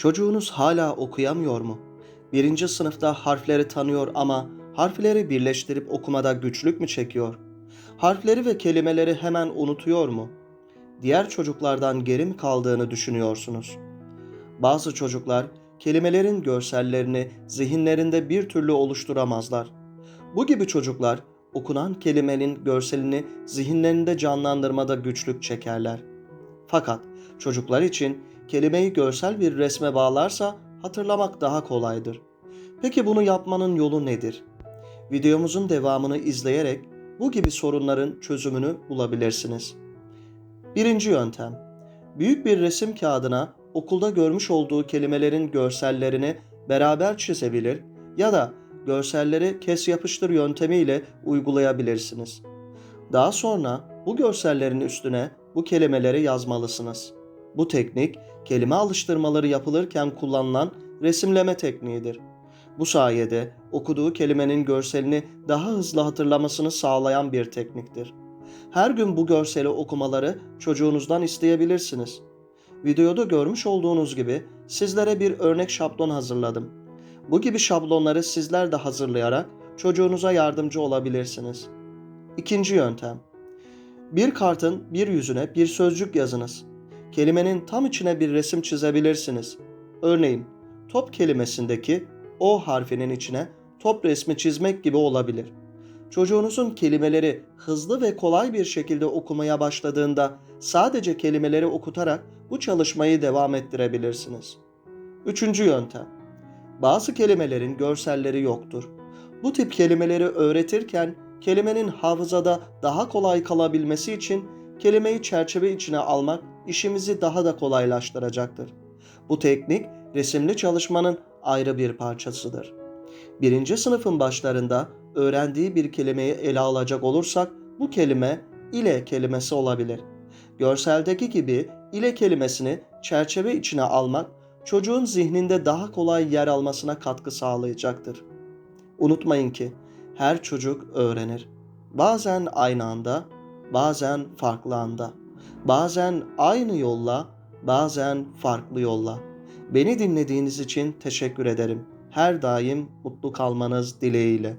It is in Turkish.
Çocuğunuz hala okuyamıyor mu? Birinci sınıfta harfleri tanıyor ama harfleri birleştirip okumada güçlük mü çekiyor? Harfleri ve kelimeleri hemen unutuyor mu? Diğer çocuklardan geri mi kaldığını düşünüyorsunuz? Bazı çocuklar kelimelerin görsellerini zihinlerinde bir türlü oluşturamazlar. Bu gibi çocuklar okunan kelimenin görselini zihinlerinde canlandırmada güçlük çekerler. Fakat çocuklar için kelimeyi görsel bir resme bağlarsa hatırlamak daha kolaydır. Peki bunu yapmanın yolu nedir? Videomuzun devamını izleyerek bu gibi sorunların çözümünü bulabilirsiniz. Birinci yöntem. Büyük bir resim kağıdına okulda görmüş olduğu kelimelerin görsellerini beraber çizebilir ya da görselleri kes yapıştır yöntemiyle uygulayabilirsiniz. Daha sonra bu görsellerin üstüne bu kelimeleri yazmalısınız. Bu teknik kelime alıştırmaları yapılırken kullanılan resimleme tekniğidir. Bu sayede okuduğu kelimenin görselini daha hızlı hatırlamasını sağlayan bir tekniktir. Her gün bu görseli okumaları çocuğunuzdan isteyebilirsiniz. Videoda görmüş olduğunuz gibi sizlere bir örnek şablon hazırladım. Bu gibi şablonları sizler de hazırlayarak çocuğunuza yardımcı olabilirsiniz. İkinci yöntem. Bir kartın bir yüzüne bir sözcük yazınız. Kelimenin tam içine bir resim çizebilirsiniz. Örneğin top kelimesindeki O harfinin içine top resmi çizmek gibi olabilir. Çocuğunuzun kelimeleri hızlı ve kolay bir şekilde okumaya başladığında sadece kelimeleri okutarak bu çalışmayı devam ettirebilirsiniz. Üçüncü yöntem. Bazı kelimelerin görselleri yoktur. Bu tip kelimeleri öğretirken kelimenin hafızada daha kolay kalabilmesi için kelimeyi çerçeve içine almak işimizi daha da kolaylaştıracaktır. Bu teknik resimli çalışmanın ayrı bir parçasıdır. Birinci sınıfın başlarında öğrendiği bir kelimeyi ele alacak olursak bu kelime ile kelimesi olabilir. Görseldeki gibi ile kelimesini çerçeve içine almak çocuğun zihninde daha kolay yer almasına katkı sağlayacaktır. Unutmayın ki her çocuk öğrenir. Bazen aynı anda, bazen farklı anda. Bazen aynı yolla, bazen farklı yolla. Beni dinlediğiniz için teşekkür ederim. Her daim mutlu kalmanız dileğiyle.